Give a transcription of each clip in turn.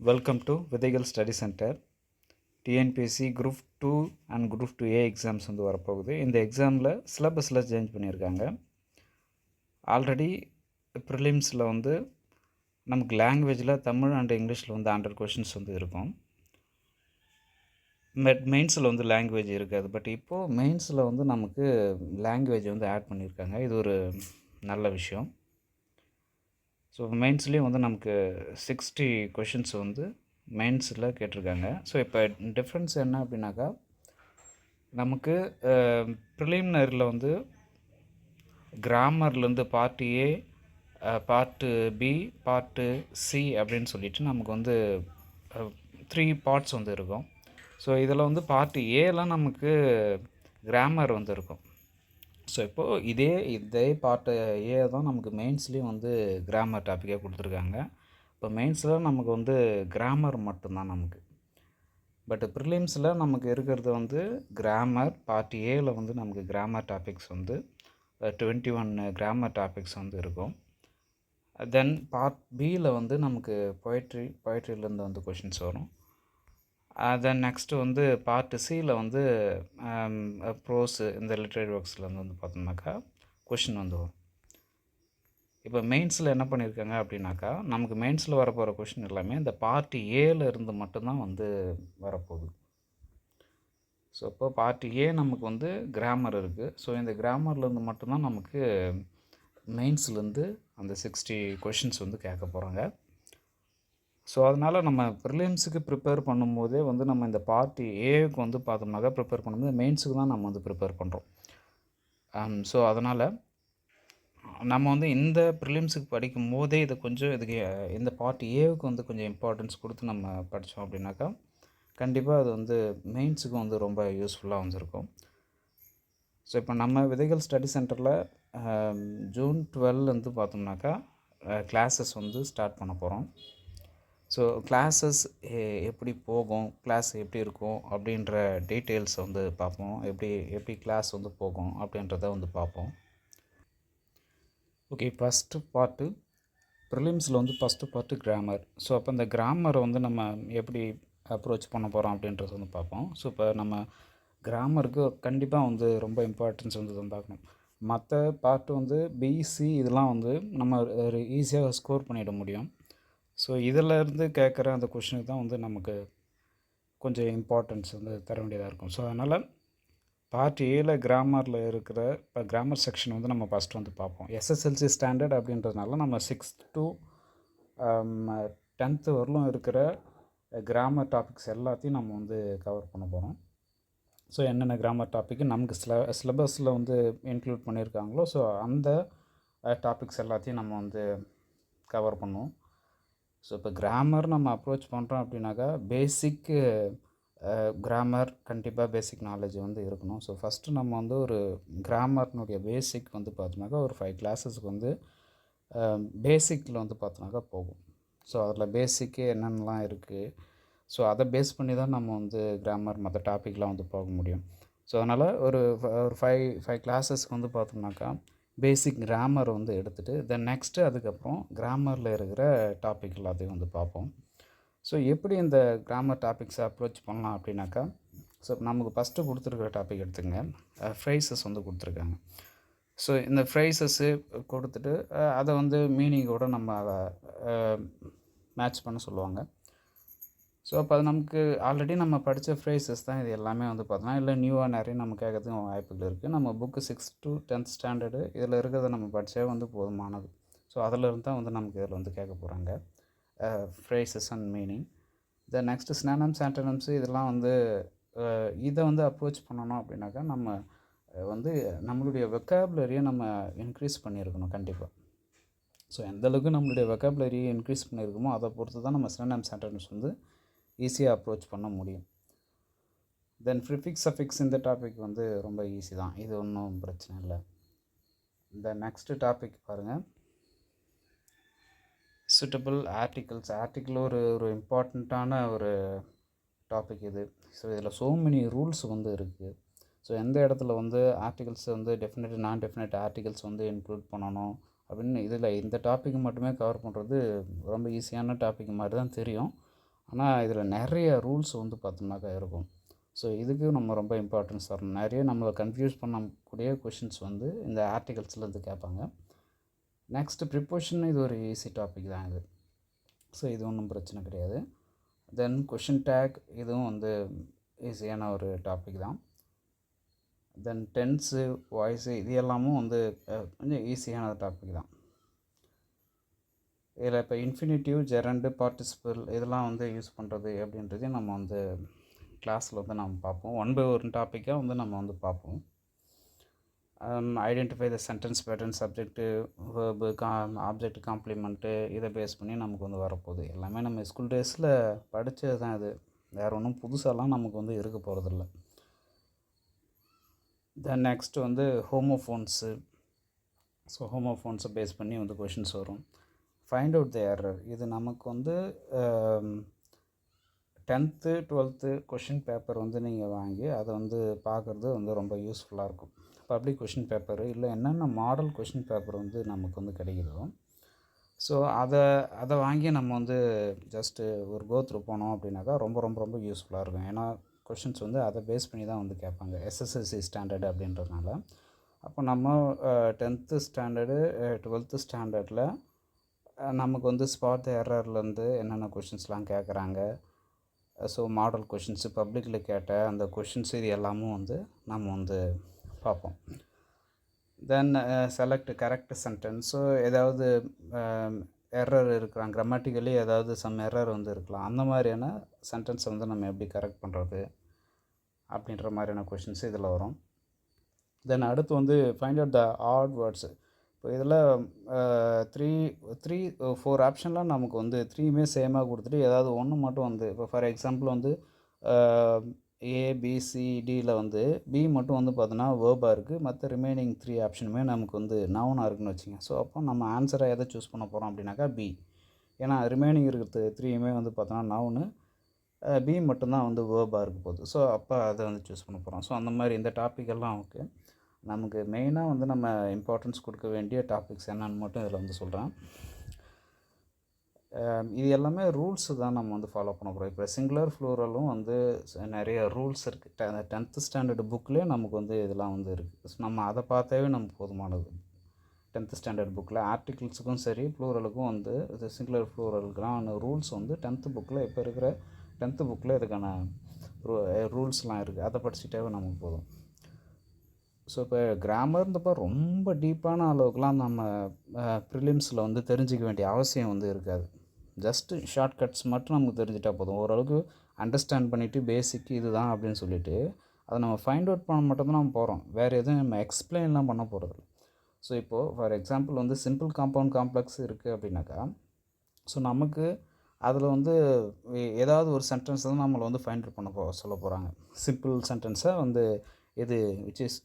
Welcome to Vidhaigal study centre TNPSC group two and group two A exams வந்து வரப்போகுது. இந்த எக்ஸாமில் சிலபஸில் சேஞ்ச் பண்ணியிருக்காங்க. ஆல்ரெடி ப்ரிலிம்ஸில் வந்து நமக்கு லாங்குவேஜில் தமிழ் அண்ட் இங்கிலீஷில் வந்து ஹண்ட்ரட் கொஷின்ஸ் வந்து இருக்கும். மெட் மெயின்ஸில் வந்து லாங்குவேஜ் இருக்காது. பட் இப்போது மெயின்ஸில் வந்து நமக்கு லாங்குவேஜ் வந்து ஆட் பண்ணியிருக்காங்க. இது ஒரு நல்ல விஷயம். ஸோ மெயின்ஸ்லேயும் வந்து நமக்கு சிக்ஸ்டி கொஷின்ஸ் வந்து மெயின்ஸில் கேட்டிருக்காங்க. ஸோ இப்போ டிஃப்ரென்ஸ் என்ன அப்படின்னாக்கா நமக்கு ப்ரிலிமினரியில் வந்து கிராமர்லேருந்து part A part B part C அப்படின்னு சொல்லிட்டு நமக்கு வந்து த்ரீ பார்ட்ஸ் வந்து இருக்கும். ஸோ இதில் வந்து பார்ட்டு ஏலாம் நமக்கு கிராமர் வந்து இருக்கும். ஸோ இப்போது இதே இதே பார்ட்டு ஏ தான் நமக்கு மெயின்ஸ்லேயும் வந்து கிராமர் டாப்பிக்காக கொடுத்துருக்காங்க. இப்போ மெயின்ஸில் நமக்கு வந்து கிராமர் மட்டும்தான் நமக்கு. பட் ப்ரிலிம்ஸில் நமக்கு இருக்கிறது வந்து கிராமர் பார்ட் ஏவில் வந்து நமக்கு கிராமர் டாபிக்ஸ் வந்து டுவெண்ட்டி ஒன் கிராமர் டாபிக்ஸ் வந்து இருக்கும். தென் பார்ட் பியில் வந்து நமக்கு பொயட்ரி பொயட்ரிலேருந்து வந்து கொஷின்ஸ் வரும். தென் நெக்ஸ்ட்டு வந்து பார்ட்டு சியில் வந்து um, ப்ரோஸு இந்த லிட்ரரி ஒர்க்ஸ்லேருந்து வந்து பார்த்தோம்னாக்கா கொஷின் வந்து வரும். இப்போ மெயின்ஸில் என்ன பண்ணியிருக்காங்க அப்படின்னாக்கா நமக்கு மெயின்ஸில் வரப்போகிற கொஷின் எல்லாமே இந்த பார்ட்டி ஏல இருந்து மட்டும்தான் வந்து வரப்போகுது. ஸோ இப்போ பார்ட்டி ஏ நமக்கு வந்து கிராமர் இருக்குது ஸோ இந்த கிராமர்லேருந்து மட்டும்தான் நமக்கு மெயின்ஸ்லேருந்து அந்த சிக்ஸ்டி கொஷின்ஸ் வந்து கேட்க போகிறாங்க ஸோ அதனால் நம்ம ப்ரிலிம்ஸுக்கு ப்ரிப்பேர் பண்ணும்போதே வந்து நம்ம இந்த பார்ட்டி ஏவுக்கு வந்து பார்த்தோம்னாக்கா ப்ரிப்பேர் பண்ணும்போது மெயின்ஸுக்கு தான் நம்ம வந்து ப்ரிப்பேர் பண்ணுறோம் ஸோ um, அதனால் நம்ம வந்து இந்த ப்ரிலிம்ஸுக்கு படிக்கும் போதே இதை கொஞ்சம் இதுக்கு இந்த பார்ட் ஏவுக்கு வந்து கொஞ்சம் இம்பார்ட்டன்ஸ் கொடுத்து நம்ம படித்தோம் அப்படின்னாக்கா கண்டிப்பாக அது வந்து மெயின்ஸுக்கும் வந்து ரொம்ப யூஸ்ஃபுல்லாக வந்துருக்கும். ஸோ இப்போ நம்ம விதைகள் ஸ்டடி சென்டரில் um, ஜூன் டுவெல்லேருந்து பார்த்தோம்னாக்கா கிளாஸஸ் வந்து ஸ்டார்ட் பண்ண போகிறோம் ஸோ கிளாஸஸ் eh, எப்படி போகும்? கிளாஸ் எப்படி இருக்கும்? அப்படின்ற டீட்டெயில்ஸ் வந்து பார்ப்போம். எப்படி எப்படி கிளாஸ் வந்து போகும்? அப்படின்றத வந்து பார்ப்போம். ஓகே ஃபஸ்ட்டு பார்ட்டு ப்ரிலிம்ஸில் வந்து ஃபஸ்ட்டு பார்ட்டு கிராமர் ஸோ அப்போ இந்த கிராமரை வந்து நம்ம எப்படி அப்ரோச் பண்ண போகிறோம் அப்படின்றத வந்து பார்ப்போம். ஸோ இப்போ நம்ம கிராமருக்கு கண்டிப்பாக வந்து ரொம்ப இம்பார்ட்டன்ஸ் வந்து பார்க்கணும். மற்ற பார்ட்டு வந்து பிசி இதெல்லாம் வந்து நம்ம ஈஸியாக ஸ்கோர் பண்ணிட முடியும். ஸோ இதில் இருந்து கேட்குற அந்த கொஷினுக்கு தான் வந்து நமக்கு கொஞ்சம் இம்பார்ட்டன்ஸ் வந்து தர வேண்டியதாக இருக்கும். ஸோ அதனால் பார்ட் ஏல கிராமரில் இருக்கிற இப்போ கிராமர் செக்ஷன் வந்து நம்ம ஃபஸ்ட் வந்து பார்ப்போம். எஸ்எஸ்எல்சி ஸ்டாண்டர்ட் அப்படின்றதுனால நம்ம சிக்ஸ்த் டு டென்த்து வரலும் இருக்கிற கிராமர் டாபிக்ஸ் எல்லாத்தையும் நம்ம வந்து கவர் பண்ண போகிறோம் ஸோ என்னென்ன கிராமர் டாப்பிக்கு நமக்கு சில சிலபஸில் வந்து இன்க்ளூட் பண்ணியிருக்காங்களோ ஸோ அந்த uh, டாபிக்ஸ் எல்லாத்தையும் நம்ம வந்து கவர் பண்ணுவோம். ஸோ இப்போ கிராமர் நம்ம அப்ரோச் பண்ணுறோம் அப்படின்னாக்கா பேசிக்கு கிராமர் கண்டிப்பாக பேசிக் நாலேஜ் வந்து இருக்கணும். ஸோ ஃபஸ்ட்டு நம்ம வந்து ஒரு கிராமர்னுடைய பேசிக் வந்து பார்த்தோம்னாக்கா ஒரு ஃபைவ் கிளாஸஸ்க்கு வந்து பேசிக்கில் வந்து பார்த்தோம்னாக்கா போகும். ஸோ அதில் பேசிக்கே என்னென்னலாம் இருக்குது ஸோ அதை பேஸ் பண்ணி தான் நம்ம வந்து கிராமர் மற்ற டாப்பிக்லாம் வந்து போக முடியும். ஸோ அதனால் ஒரு ஒரு ஃபைவ் ஃபைவ் கிளாஸஸ்க்கு வந்து பார்த்தோம்னாக்கா பேசிக் கிராமர் வந்து எடுத்துகிட்டு தென் நெக்ஸ்ட்டு அதுக்கப்புறம் கிராமரில் இருக்கிற டாபிக் எல்லாத்தையும் வந்து பார்ப்போம். ஸோ எப்படி இந்த கிராமர் டாபிக்ஸை அப்ரோச் பண்ணலாம் அப்படின்னாக்கா ஸோ நமக்கு ஃபஸ்ட்டு கொடுத்துருக்குற டாபிக் எடுத்துங்க. ஃப்ரைசஸ் வந்து கொடுத்துருக்காங்க. ஸோ இந்த ஃப்ரைசஸ்ஸு கொடுத்துட்டு அதை வந்து மீனிங்கோடு நம்ம அதை மேட்ச் பண்ண சொல்லுவாங்க. ஸோ அப்போ அது நமக்கு ஆல்ரெடி நம்ம படித்த ஃப்ரேசஸ் தான் இது எல்லாமே வந்து பார்த்தோன்னா இல்லை நியூவாக நிறைய நம்ம கேட்கறதுக்கு வாய்ப்புகள் இருக்குது நம்ம book six to tenth standard இதில் இருக்கிறத நம்ம படித்தே வந்து போதுமானது. ஸோ அதிலிருந்து தான் வந்து நமக்கு இதில் வந்து கேட்க போகிறாங்க phrases and meaning the next synonyms antonyms இதெல்லாம் வந்து இதை வந்து அப்ரோச் பண்ணணும் அப்படின்னாக்கா நம்ம வந்து நம்மளுடைய வெக்காபுலரியை நம்ம இன்க்ரீஸ் பண்ணியிருக்கணும் கண்டிப்பாக ஸோ எந்தளவுக்கு நம்மளுடைய வெக்காபுலரியை இன்க்ரீஸ் பண்ணியிருக்கோமோ அதை பொறுத்து தான் நம்ம ஸ்னானம்ஸ் ஆண்டனம்ஸ் வந்து ஈஸியாக அப்ரோச் பண்ண முடியும். தென் ப்ரிஃபிக்ஸ் அஃபிக்ஸ் இந்த டாபிக் வந்து ரொம்ப ஈஸி தான். இது ஒன்றும் பிரச்சனை இல்லை. இந்த நெக்ஸ்ட்டு டாபிக் பாருங்கள் சூட்டபிள் ஆர்டிகிள்ஸ் ஆர்டிக்கிள் ஒரு ஒரு இம்பார்ட்டண்ட்டான ஒரு டாபிக் இது. ஸோ இதில் ஸோ மெனி ரூல்ஸ் வந்து இருக்குது ஸோ எந்த இடத்துல வந்து ஆர்டிகிள்ஸ் வந்து டெஃபினட் நான் டெஃபினட் ஆர்டிகிள்ஸ் வந்து இன்க்ளூட் பண்ணணும் அப்படின்னு இதில் இந்த டாப்பிக் மட்டுமே கவர் பண்ணுறது ரொம்ப ஈஸியான டாபிக் மாதிரி தான் தெரியும். ஆனால் இதில் நிறைய ரூல்ஸ் வந்து பார்த்தோம்னாக்கா இருக்கும். ஸோ இதுக்கு நம்ம ரொம்ப இம்பார்ட்டன்ஸ் தரணும் நிறைய நம்மளை கன்ஃபியூஸ் பண்ணக்கூடிய கொஷின்ஸ் வந்து இந்த ஆர்டிகல்ஸ்லேருந்து கேட்பாங்க. நெக்ஸ்ட்டு ப்ரிப்போஷன் இது ஒரு ஈஸி டாபிக் தான் இது. ஸோ இது ஒன்றும் பிரச்சனை கிடையாது. தென் கொஷின் டேக் இதுவும் வந்து ஈஸியான ஒரு டாபிக் தான். தென் டென்ஸு வாய்ஸு இது எல்லாமும் வந்து கொஞ்சம் ஈஸியான டாபிக் தான். இதில் இப்போ இன்ஃபினிட்டிவ் ஜெரண்டு பார்ட்டிசிபிள் இதெல்லாம் வந்து யூஸ் பண்ணுறது அப்படின்றதையும் நம்ம வந்து கிளாஸில் வந்து நம்ம பார்ப்போம். ஒன் பை ஒரு டாப்பிக்காக வந்து நம்ம வந்து பார்ப்போம். Identify the sentence pattern subject verb கா ஆப்ஜெக்ட் காம்ப்ளிமெண்ட்டு இதை பேஸ் பண்ணி நமக்கு வந்து வரப்போகுது. எல்லாமே நம்ம ஸ்கூல் டேஸில் படித்தது தான் இது. வேறு ஒன்றும் புதுசாலாம் நமக்கு வந்து இருக்க போகிறதில்ல தென் நெக்ஸ்ட்டு வந்து ஹோமோஃபோன்ஸு ஸோ ஹோமோஃபோன்ஸை பேஸ் பண்ணி வந்து கொஷின்ஸ் வரும். ஃபைண்ட் அவுட் த எரர் இது நமக்கு வந்து டென்த்து டுவெல்த்து கொஷின் பேப்பர் வந்து நீங்கள் வாங்கி அதை வந்து பார்க்குறது வந்து ரொம்ப யூஸ்ஃபுல்லாக இருக்கும். பப்ளிக் கொஷின் பேப்பரு இல்லை என்னென்ன மாடல் கொஷின் பேப்பர் வந்து நமக்கு வந்து கிடைக்குதோ ஸோ அதை அதை வாங்கி நம்ம வந்து ஜஸ்ட்டு ஒரு கோத்ரூ போனோம் அப்படின்னாக்கா ரொம்ப ரொம்ப ரொம்ப யூஸ்ஃபுல்லாக இருக்கும். ஏன்னா கொஷின்ஸ் வந்து அதை பேஸ் பண்ணி தான் வந்து கேட்பாங்க. எஸ்எஸ்எல்சி ஸ்டாண்டர்டு அப்படின்றதுனால. அப்போ நம்ம டென்த்து ஸ்டாண்டர்டு டுவெல்த்து ஸ்டாண்டர்டில் நமக்கு வந்து ஸ்பாட் எரர்லேருந்து என்னென்ன கொஷின்ஸ்லாம் கேட்குறாங்க ஸோ மாடல் கொஷின்ஸு பப்ளிக்கில் கேட்ட அந்த கொஷின்ஸ் இது எல்லாமும் வந்து நம்ம வந்து பார்ப்போம். Then select correct sentence so ஏதாவது um, எரர் இருக்கலாம். கிராமட்டிக்கலி ஏதாவது சம் எரர் வந்து இருக்கலாம். அந்த மாதிரியான சென்டென்ஸை வந்து நம்ம எப்படி கரெக்ட் பண்ணுறது அப்படின்ற மாதிரியான கொஷின்ஸ் இதில் வரும். தென் அடுத்து வந்து find out the odd words இப்போ இதில் த்ரீ த்ரீ ஃபோர் ஆப்ஷன்லாம் நமக்கு வந்து த்ரீயுமே சேமாக கொடுத்துட்டு ஏதாவது ஒன்று மட்டும் வந்து இப்போ ஃபார் எக்ஸாம்பிள் வந்து ஏபிசிடியில் வந்து பி மட்டும் வந்து பார்த்தோன்னா வேர்பாக இருக்குது மற்ற ரிமைனிங் த்ரீ ஆப்ஷனுமே நமக்கு வந்து நவுனாக இருக்குன்னு வச்சுங்க ஸோ அப்போ நம்ம ஆன்சராக எதை சூஸ் பண்ண போகிறோம் அப்படின்னாக்கா பி ஏன்னா ரிமைனிங் இருக்கிறது த்ரீயுமே வந்து பார்த்தோன்னா நவுனு பி மட்டும்தான் வந்து வேர்பாக இருக்க போகுது. ஸோ அப்போ அதை வந்து சூஸ் பண்ண போகிறோம் ஸோ அந்த மாதிரி இந்த டாபிக் எல்லாம் ஓகே நமக்கு மெயினாக வந்து நம்ம இம்பார்ட்டன்ஸ் கொடுக்க வேண்டிய டாபிக்ஸ் என்னன்னு மட்டும் இதில் வந்து சொல்கிறேன் இது எல்லாமே ரூல்ஸு தான் நம்ம வந்து ஃபாலோ பண்ண போகிறோம் இப்போ சிங்குலர் ஃப்ளூரலும் வந்து நிறைய ரூல்ஸ் இருக்குது டென்த்து ஸ்டாண்டர்டு புக்லேயே நமக்கு வந்து இதெல்லாம் வந்து இருக்குது நம்ம அதை பார்த்தாவே நமக்கு போதுமானது. டென்த்து ஸ்டாண்டர்ட் புக்கில் ஆர்டிகிள்ஸுக்கும் சரி ப்ளூரலுக்கும் வந்து இது சிங்குலர் ஃப்ளூரலுக்குலாம் ரூல்ஸ் வந்து டென்த்து புக்கில் இப்போ இருக்கிற டென்த்து புக்கில் இதுக்கான ரூல்ஸ்லாம் இருக்குது அதை படிச்சுட்டாவே நமக்கு போதும். ஸோ இப்போ கிராமர்ன்றப்போ ரொம்ப டீப்பான அளவுக்குலாம் நம்ம ப்ரிலிம்ஸில் வந்து தெரிஞ்சிக்க வேண்டிய அவசியம் வந்து இருக்காது. ஜஸ்ட்டு ஷார்ட்கட்ஸ் மட்டும் நமக்கு தெரிஞ்சிட்டா போதும். ஓரளவுக்கு அண்டர்ஸ்டாண்ட் பண்ணிவிட்டு பேசிக் இதுதான் அப்படின்னு சொல்லிட்டு அதை நம்ம ஃபைண்ட் அவுட் பண்ண மட்டும்தான் நம்ம போகிறோம் வேறு எதுவும் நம்ம எக்ஸ்பிளைன்லாம் பண்ண போகிறதில்ல ஸோ இப்போது ஃபார் எக்ஸாம்பிள் வந்து சிம்பிள் காம்பவுண்ட் காம்ப்ளெக்ஸ் இருக்குது அப்படின்னாக்கா ஸோ நமக்கு அதில் வந்து ஏதாவது ஒரு சென்டென்ஸ் தான் நம்மளை வந்து ஃபைண்ட் அவுட் பண்ண போ சொல்ல போகிறாங்க சிம்பிள் சென்டென்ஸை வந்து இது which is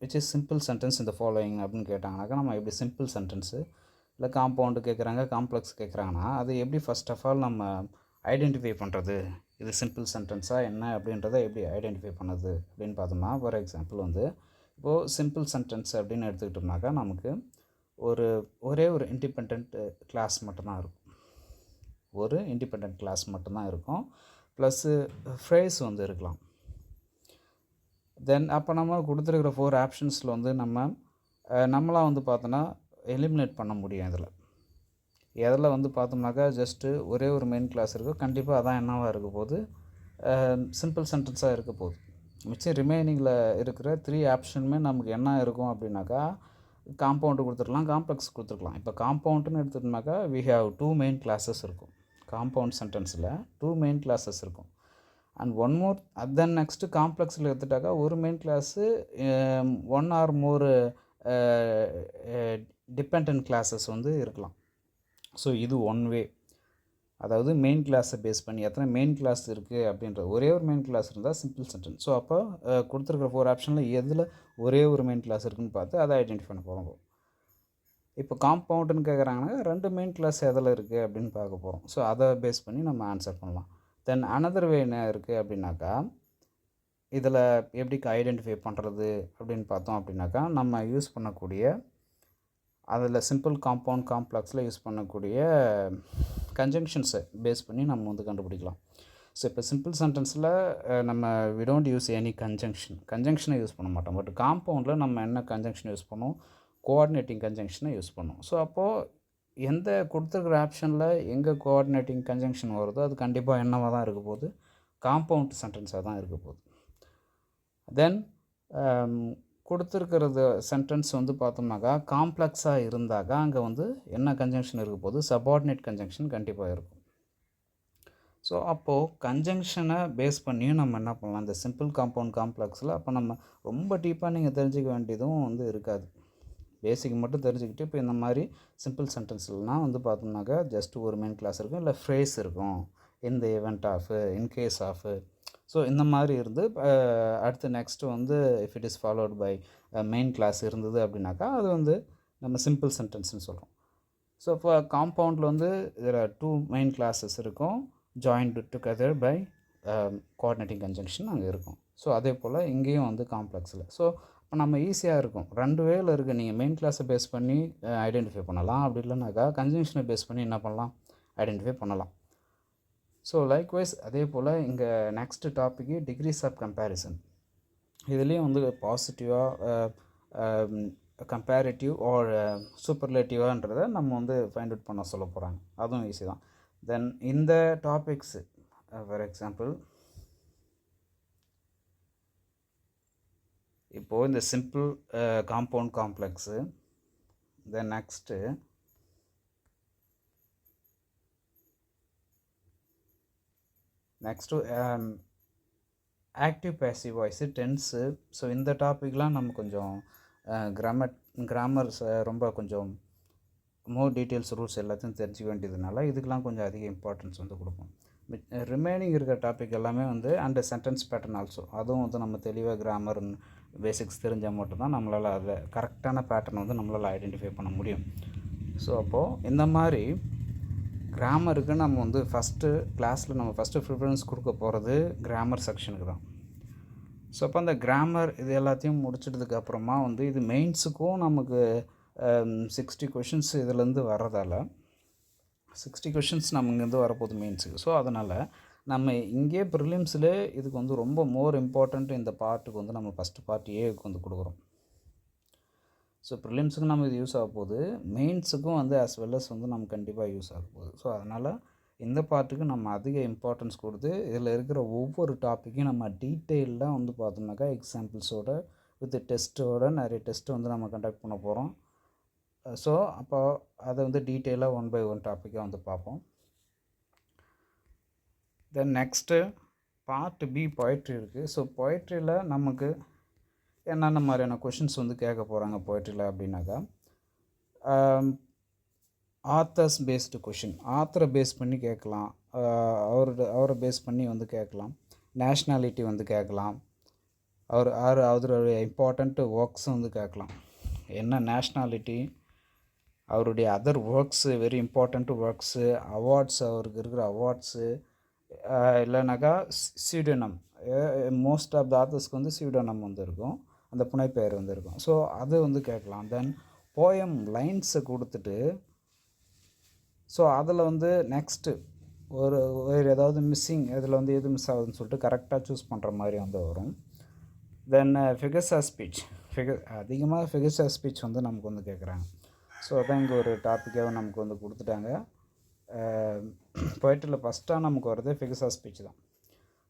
which is simple sentence இந்த ஃபாலோயிங் அப்படின்னு கேட்டாங்கனாக்கா நம்ம எப்படி சிம்பிள் சென்டென்ஸு இல்லை காம்பவுண்டு கேட்குறாங்க காம்ப்ளெக்ஸ் கேட்குறாங்கன்னா அது எப்படி ஃபஸ்ட் ஆஃப் ஆல் நம்ம ஐடென்டிஃபை பண்ணுறது இது சிம்பிள் சென்டென்ஸாக என்ன அப்படின்றத எப்படி ஐடென்டிஃபை பண்ணுறது அப்படின்னு பார்த்தோம்னா ஃபார் எக்ஸாம்பிள் வந்து இப்போது சிம்பிள் சென்டென்ஸ் அப்படின்னு எடுத்துக்கிட்டோம்னாக்கா நமக்கு ஒரு ஒரே ஒரு இண்டிபெண்ட் கிளாஸ் மட்டும்தான் இருக்கும். ஒரு இண்டிபெண்ட் கிளாஸ் மட்டும்தான் இருக்கும். ப்ளஸ்ஸு ஃப்ரேஸ் வந்து இருக்கலாம். தென் அப்போ நம்ம கொடுத்துருக்குற ஃபோர் ஆப்ஷன்ஸில் வந்து நம்ம நம்மளாக வந்து பார்த்தோன்னா எலிமினேட் பண்ண முடியும் இதில். எதில் வந்து பார்த்தோம்னாக்கா ஜஸ்ட்டு ஒரே ஒரு மெயின் கிளாஸ் இருக்கும் கண்டிப்பாக அதான் என்னவாக இருக்க போகுது? சிம்பிள் சென்டென்ஸாக இருக்க போகுது. மிச்சம் ரிமைனிங்கில் இருக்கிற த்ரீ ஆப்ஷனுமே நமக்கு என்ன இருக்கும் அப்படின்னாக்கா காம்பவுண்டு கொடுத்துருக்கலாம் காம்ப்ளெக்ஸ் கொடுத்துருக்கலாம். இப்போ காம்பவுண்டுன்னு எடுத்துட்டோம்னாக்கா we have two main clauses இருக்கும். காம்பவுண்ட் சென்டென்ஸில் டூ மெயின் கிளாஸஸ் இருக்கும். And one more then next காம்ப்ளெக்ஸில் எடுத்துட்டாக்கா ஒரு main clause one or more depend clauses வந்து இருக்கலாம். ஸோ இது ஒன் வே அதாவது மெயின் கிளாஸை பேஸ் பண்ணி எத்தனை மெயின் கிளாஸ் இருக்குது அப்படின்ற ஒரே ஒரு மெயின் கிளாஸ் இருந்தால் சிம்பிள் சென்டென்ஸ் ஸோ அப்போ uh, கொடுத்துருக்குற ஃபோர் ஆப்ஷனில் எதில் ஒரே ஒரு மெயின் கிளாஸ் இருக்குன்னு பார்த்து அதை ஐடென்டிஃபை பண்ண போகிறோம் இப்போ காம்பவுண்டுன்னு கேட்குறாங்கன்னா ரெண்டு மெயின் கிளாஸ் எதில் இருக்குது அப்படின்னு பார்க்க போகிறோம் ஸோ அதை பேஸ் பண்ணி நம்ம ஆன்சர் பண்ணலாம். தென் அனதர் வே என்ன இருக்குது அப்படின்னாக்கா இதில் எப்படி ஐடென்டிஃபை பண்ணுறது அப்படின்னு பார்த்தோம் அப்படின்னாக்கா நம்ம யூஸ் பண்ணக்கூடிய அதில் சிம்பிள் காம்பவுண்ட் காம்ப்ளெக்ஸில் யூஸ் பண்ணக்கூடிய கன்ஜங்ஷன்ஸை பேஸ் பண்ணி நம்ம வந்து கண்டுபிடிக்கலாம். ஸோ இப்போ சிம்பிள் சென்டென்ஸில் நம்ம we don't use any conjunction கன்ஜங்ஷனை use பண்ண மாட்டோம். பட் காம்பவுண்டில் நம்ம என்ன கன்ஜங்ஷன் யூஸ் பண்ணுவோம் கோஆர்டினேட்டிங் கன்ஜங்ஷனை யூஸ் பண்ணுவோம் ஸோ அப்போது எந்த கொடுத்துருக்குற ஆப்ஷனில் எங்கே கோஆர்டினேட்டிங் கன்ஜங்ஷன் வருதோ அது கண்டிப்பாக என்னவாக தான் இருக்க போகுது? காம்பவுண்ட் சென்டென்ஸாக தான் இருக்க போகுது. தென் um, கொடுத்துருக்கிறது சென்டென்ஸ் வந்து பார்த்தோம்னாக்கா காம்ப்ளெக்ஸாக இருந்தாக்கா அங்கே வந்து என்ன கன்ஜங்ஷன் இருக்க போகுது? சபார்டினேட் கன்ஜங்ஷன் கண்டிப்பாக இருக்கும். ஸோ அப்போது கன்ஜங்ஷனை பேஸ் பண்ணியும் நம்ம என்ன பண்ணலாம்? இந்த சிம்பிள் காம்பவுண்ட் காம்ப்ளெக்ஸில் அப்போ நம்ம ரொம்ப டீப்பாக நீங்கள் தெரிஞ்சிக்க வேண்டியதும் வந்து இருக்காது. பேசிக் மட்டும் தெரிஞ்சுக்கிட்டு இப்போ இந்த மாதிரி சிம்பிள் சென்டென்ஸ்லாம் வந்து பார்த்தோம்னாக்கா ஜஸ்ட் ஒரு மெயின் கிளாஸ் இருக்கும் இல்லை ஃப்ரேஸ் இருக்கும். In the of in case of so இந்த மாதிரி இருந்து அடுத்து நெக்ஸ்ட்டு வந்து if it is followed by main clause இருந்தது அப்படின்னாக்கா அது வந்து நம்ம சிம்பிள் சென்டென்ஸ்னு சொல்கிறோம் ஸோ இப்போ காம்பவுண்டில் வந்து இதில் டூ மெயின் கிளாஸஸ் இருக்கும். Joined together by coordinating conjunction அங்கே இருக்கும். ஸோ அதே போல் இங்கேயும் வந்து காம்ப்ளெக்ஸில் ஸோ இப்போ நம்ம ஈஸியாக இருக்கும். ரெண்டு வேல இருக்குது நீங்கள் மெயின் கிளாஸை பேஸ் பண்ணி ஐடென்டிஃபை பண்ணலாம். அப்படி இல்லைனாக்கா கன்ஜங்ஷனை பேஸ் பண்ணி என்ன பண்ணலாம்? ஐடென்டிஃபை பண்ணலாம். ஸோ லைக்வைஸ் அதே போல் இங்கே next topic degrees of comparison இதுலேயும் வந்து பாசிட்டிவாக கம்பேரிட்டிவ் ஆர் சூப்பர்லேட்டிவான்றதை நம்ம வந்து ஃபைண்ட் அவுட் பண்ண சொல்ல போகிறாங்க அதுவும் ஈஸி தான். தென் இந்த டாபிக்ஸு ஃபார் எக்ஸாம்பிள் இப்போது இந்த simple compound complex then next next active passive voice tense so இந்த டாப்பிக்லாம் நம்ம கொஞ்சம் uh, கிராமர் கிராமர்ஸ் uh, ரொம்ப கொஞ்சம் மோர் டீட்டெயில்ஸ் ரூல்ஸ் எல்லாத்தையும் தெரிஞ்சுக்க வேண்டியதுனால இதுக்கெலாம் கொஞ்சம் அதிக இம்பார்ட்டன்ஸ் வந்து கொடுப்போம். ரிமைனிங் இருக்கிற டாபிக் எல்லாமே வந்து அண்ட் சென்டென்ஸ் பேட்டர்ன் ஆல்சோ அதுவும் வந்து நம்ம தெளிவாக கிராமர் பேசிக்ஸ் தெரிஞ்சால் மட்டும்தான் நம்மளால் அதை கரெக்டான பேட்டர்ன் வந்து நம்மளால் ஐடென்டிஃபை பண்ண முடியும். ஸோ அப்போது இந்த மாதிரி கிராமருக்கு நம்ம வந்து ஃபஸ்ட்டு கிளாஸில் நம்ம ஃபஸ்ட்டு ப்ரிஃபரன்ஸ் கொடுக்க போகிறது கிராமர் செக்ஷனுக்கு தான். ஸோ அப்போ அந்த கிராமர் இது எல்லாத்தையும் முடிச்சிட்டதுக்கு அப்புறமா வந்து இது மெயின்ஸுக்கும் நமக்கு சிக்ஸ்டி கொஷின்ஸ் இதுலேருந்து வர்றதால சிக்ஸ்டி கொஷின்ஸ் நம்ம இங்கேருந்து வரப்போகுது மெயின்ஸுக்கு ஸோ அதனால் நம்ம இங்கே ப்ரிலிம்ஸில் இதுக்கு வந்து ரொம்ப மோர் இம்பார்ட்டண்ட்டு இந்த பார்ட்டுக்கு வந்து நம்ம ஃபஸ்ட்டு பார்ட் ஏக்கு வந்து கொடுக்குறோம். ஸோ ப்ரிலிம்ஸுக்கு நம்ம இது யூஸ் ஆக போகுது. மெயின்ஸுக்கும் வந்து ஆஸ் வெல் அஸ் வந்து நம்ம கண்டிப்பாக யூஸ் ஆக போகுது. ஸோ அதனால் இந்த பார்ட்டுக்கு நம்ம அதிக இம்பார்ட்டன்ஸ் கொடுத்து இதில் இருக்கிற ஒவ்வொரு டாப்பிக்கையும் நம்ம டீட்டெயிலாக வந்து பார்த்தோம்னாக்கா எக்ஸாம்பிள்ஸோட வித் டெஸ்ட்டோட நிறைய டெஸ்ட் வந்து நம்ம கண்டக்ட் பண்ண போகிறோம் ஸோ அப்போ அதை வந்து டீட்டெயிலாக ஒன் பை ஒன் டாப்பிக்காக வந்து பார்ப்போம். Then next part B poetry இருக்குது ஸோ poetryல நமக்கு என்னென்ன மாதிரியான கொஷின்ஸ் வந்து கேட்க போகிறாங்க poetryல அப்படின்னாக்கா ஆத்தர்ஸ் பேஸ்டு கொஷின் ஆத்தரை பேஸ் பண்ணி கேட்கலாம். அவரோட அவரை பேஸ் பண்ணி வந்து கேட்கலாம். நேஷ்னாலிட்டி வந்து கேட்கலாம். அவர் அவர் அவருடைய இம்பார்ட்டண்ட்டு ஒர்க்ஸும் வந்து கேட்கலாம். என்ன நேஷ்னாலிட்டி அவருடைய other works very important works awards அவருக்கு இருக்கிற அவார்ட்ஸு இல்லைனாக்கா சீடனம் மோஸ்ட் ஆஃப் த ஆத்தர்ஸ்க்கு வந்து சீடனம் வந்து இருக்கும். அந்த புனைப்பெயர் வந்து இருக்கும். ஸோ அது வந்து கேட்கலாம். தென் போயம் லைன்ஸை கொடுத்துட்டு ஸோ அதில் வந்து நெக்ஸ்ட்டு ஒரு வேறு ஏதாவது மிஸ்ஸிங் இதில் வந்து எது மிஸ் ஆகுதுன்னு சொல்லிட்டு கரெக்டாக சூஸ் பண்ணுற மாதிரி வந்து வரும். Then figures of speech figure அதிகமாக ஃபிகர்ஸ் ஆஃப் ஸ்பீச் வந்து நமக்கு வந்து கேட்குறாங்க. ஸோ அதான் இங்கே ஒரு டாப்பிக்காக நமக்கு வந்து கொடுத்துட்டாங்க. போய்ட்டில் ஃபஸ்ட்டாக நமக்கு வரது ஆஃப் ஸ்பீச் தான்.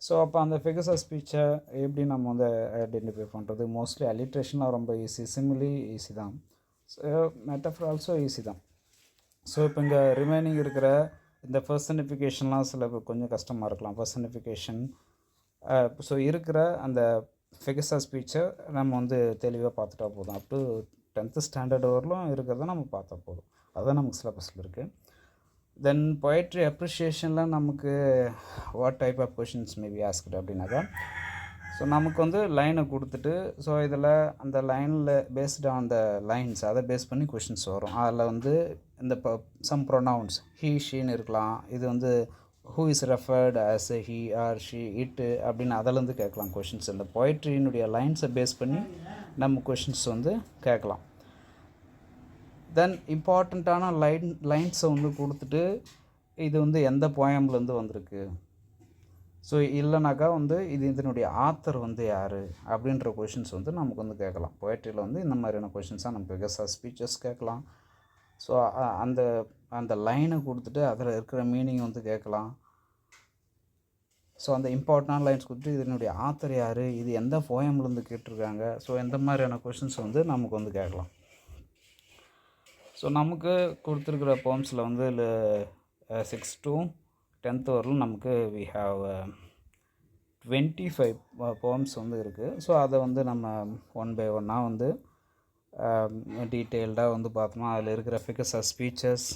ஸோ அப்போ அந்த ஃபிகர்ஸா ஸ்பீச்சை எப்படி நம்ம வந்து ஐடென்டிஃபை பண்ணுறது மோஸ்ட்லி அலிட்ரேஷனாக ரொம்ப ஈஸி சிமிலி ஈஸி தான். ஸோ மெட்டஃபர் ஆல்சோ ஈஸி தான். ஸோ இப்போ இங்கே ரிமைனிங் இருக்கிற இந்த பர்சனிஃபிகேஷன்லாம் சில கொஞ்சம் கஷ்டமாக இருக்கலாம். பர்சனிஃபிகேஷன் ஸோ இருக்கிற அந்த ஃபிகஸா ஸ்பீச்சை நம்ம வந்து தெளிவாக பார்த்துட்டா போதும். அப் டு டென்த்து ஸ்டாண்டர்ட் வரலும் இருக்கிறத நம்ம பார்த்தா போதும். அதுதான் நமக்கு சிலபஸில் இருக்குது தென் பொயட்ரி அப்ரிஷியேஷனில் நமக்கு what type of questions maybe asked அப்படின்னாக்கா ஸோ நமக்கு வந்து லைனை கொடுத்துட்டு ஸோ இதில் அந்த லைனில் பேஸ்டு ஆன் த லைன்ஸ் அதை பேஸ் பண்ணி கொஷின்ஸ் வரும். அதில் வந்து இந்த ப சம் ப்ரொனவுன்ஸ் ஹீ ஷீன்னு இருக்கலாம். இது வந்து who is referred as a he or she it அப்படின்னு அதிலேருந்து கேட்கலாம் கொஷின்ஸ் இந்த பொய்ட்ரியினுடைய லைன்ஸை பேஸ் பண்ணி நம்ம கொஷின்ஸ் வந்து கேட்கலாம். தென் இம்பார்ட்டண்ட்டான லைன் லைன்ஸை வந்து கொடுத்துட்டு இது வந்து எந்த போயம்லேருந்து வந்திருக்கு? ஸோ இல்லைனாக்கா வந்து இது இதனுடைய ஆத்தர் வந்து யார்? அப்படின்ற கொஷின்ஸ் வந்து நமக்கு வந்து கேட்கலாம். போய்ட்ரியில் வந்து இந்த மாதிரியான கொஷின்ஸாக நமக்கு பெகஸாக ஸ்பீச்சஸ் கேட்கலாம். ஸோ அந்த அந்த லைனை கொடுத்துட்டு அதில் இருக்கிற மீனிங் வந்து கேட்கலாம். ஸோ அந்த இம்பார்ட்டண்டான லைன்ஸ் கொடுத்துட்டு இதனுடைய ஆத்தர் யார்? இது எந்த போயம்லேருந்து கேட்டிருக்காங்க? ஸோ எந்த மாதிரியான கொஷின்ஸ் வந்து நமக்கு வந்து கேட்கலாம். ஸோ நமக்கு கொடுத்துருக்குற போம்ஸில் வந்து சிக்ஸ் டூ டென்த் வரலும் நமக்கு we have twenty five poems வந்து இருக்குது ஸோ அதை வந்து நம்ம ஒன் பை ஒன்னாக வந்து டீட்டெயில்டாக வந்து பார்த்தோம்னா அதில் இருக்கிற ஃபிகர்ஸ் ஸ்பீச்சஸ்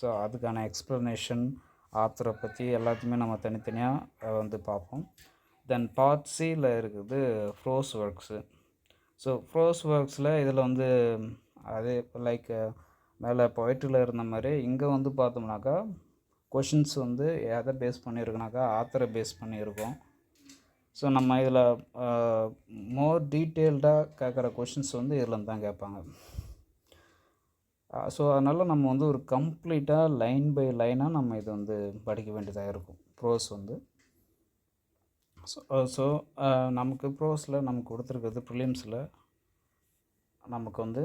ஸோ அதுக்கான எக்ஸ்ப்ளனேஷன் ஆத்தரை பற்றி எல்லாத்தையுமே நம்ம தனித்தனியாக வந்து பார்ப்போம். தென் பார்ட் சியில் இருக்குது ஃப்ரோஸ் ஒர்க்ஸு ஸோ ஃப்ரோஸ் ஒர்க்ஸில் இதில் வந்து அதே லைக் மேலே பொயட்ரியில் இருந்த மாதிரி இங்கே வந்து பார்த்தோம்னாக்கா கொஷின்ஸ் வந்து எதை பேஸ் பண்ணியிருக்குனாக்கா ஆத்தரை பேஸ் பண்ணியிருக்கோம். ஸோ நம்ம இதில் மோர் டீட்டெயில்டாக கேட்குற கொஷின்ஸ் வந்து இதில் தான் கேட்பாங்க. ஸோ அதனால் நம்ம வந்து ஒரு கம்ப்ளீட்டாக லைன் பை லைனாக நம்ம இது வந்து படிக்க வேண்டியதாக இருக்கும். ப்ரோஸ் வந்து. ஸோ ஸோ நமக்கு ப்ரோஸில் நமக்கு கொடுத்துருக்கிறது ப்ரிலிம்ஸில் நமக்கு வந்து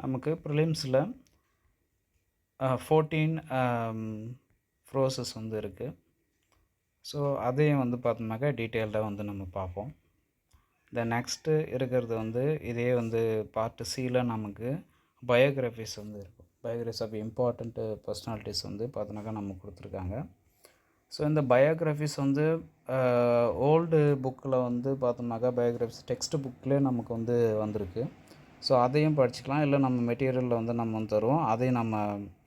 நமக்கு ப்ரிலிம்ஸில் ஃபோர்டீன் ப்ரோசஸ் வந்து இருக்குது ஸோ அதையும் வந்து பார்த்தோம்னாக்கா டீட்டெயில்டாக வந்து நம்ம பார்ப்போம். த நெக்ஸ்ட்டு இருக்கிறது வந்து இதே வந்து பார்ட்டு சியில் நமக்கு பயோகிராஃபிஸ் வந்து இருக்கும். பயோகிராஃபிஸ் ஆஃப் இம்பார்ட்டண்ட்டு பர்சனாலிட்டிஸ் வந்து பார்த்தோன்னாக்கா நம்ம கொடுத்துருக்காங்க. ஸோ இந்த பயோகிராஃபிஸ் வந்து ஓல்டு புக்கில் வந்து பார்த்தோம்னாக்கா பயோகிராஃபிஸ் டெக்ஸ்ட் புக்லேயே நமக்கு வந்து வந்திருக்கு. ஸோ அதையும் படிச்சுக்கலாம். இல்லை நம்ம மெட்டீரியலில் வந்து நம்ம வந்து தருவோம். அதையும் நம்ம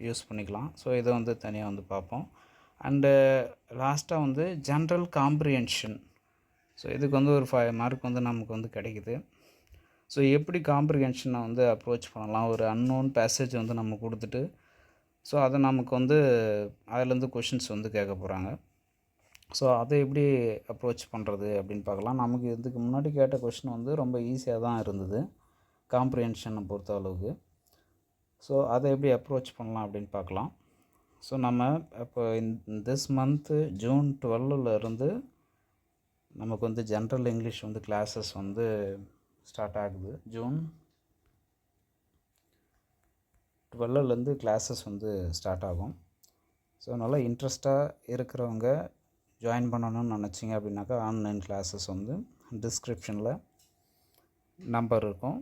யூஸ் பண்ணிக்கலாம். ஸோ இதை வந்து தனியாக வந்து பார்ப்போம். அண்டு லாஸ்ட்டாக வந்து ஜென்ரல் காம்ப்ரிஹென்ஷன் ஸோ இதுக்கு வந்து ஒரு ஃபைவ் மார்க் வந்து நமக்கு வந்து கிடைக்குது. ஸோ எப்படி காம்ப்ரிஹென்ஷனை வந்து அப்ரோச் பண்ணலாம்? ஒரு அன்னோன் பேசேஜ் வந்து நம்ம கொடுத்துட்டு ஸோ அதை நமக்கு வந்து அதுலேருந்து கொஷின்ஸ் வந்து கேட்க போகிறாங்க ஸோ அதை எப்படி அப்ரோச் பண்ணுறது அப்படின்னு பார்க்கலாம். நமக்கு இதுக்கு முன்னாடி கேட்ட கொஷின் வந்து ரொம்ப ஈஸியாக தான் இருந்தது. காம்ப்ரிஹென்ஷனை பொறுத்த அளவுக்கு ஸோ அதை எப்படி அப்ரோச் பண்ணலாம் அப்படின்னு பார்க்கலாம். ஸோ நம்ம இப்போ இந் திஸ் மந்த்து ஜூன் டுவெல்லிருந்து நமக்கு வந்து ஜென்ரல் இங்கிலீஷ் வந்து கிளாஸஸ் வந்து ஸ்டார்ட் ஆகுது. ஜூன் டுவெல்லேருந்து கிளாஸஸ் வந்து ஸ்டார்ட் ஆகும். ஸோ நல்லா இன்ட்ரெஸ்ட்டாக இருக்கிறவங்க ஜாயின் பண்ணணும்னு நினச்சிங்க அப்படின்னாக்கா ஆன்லைன் கிளாஸஸ் வந்து டிஸ்கிரிப்ஷனில் நம்பர் இருக்கும்.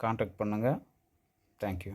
காண்டாக்ட் பண்ணுங்கள் தேங்க்யூ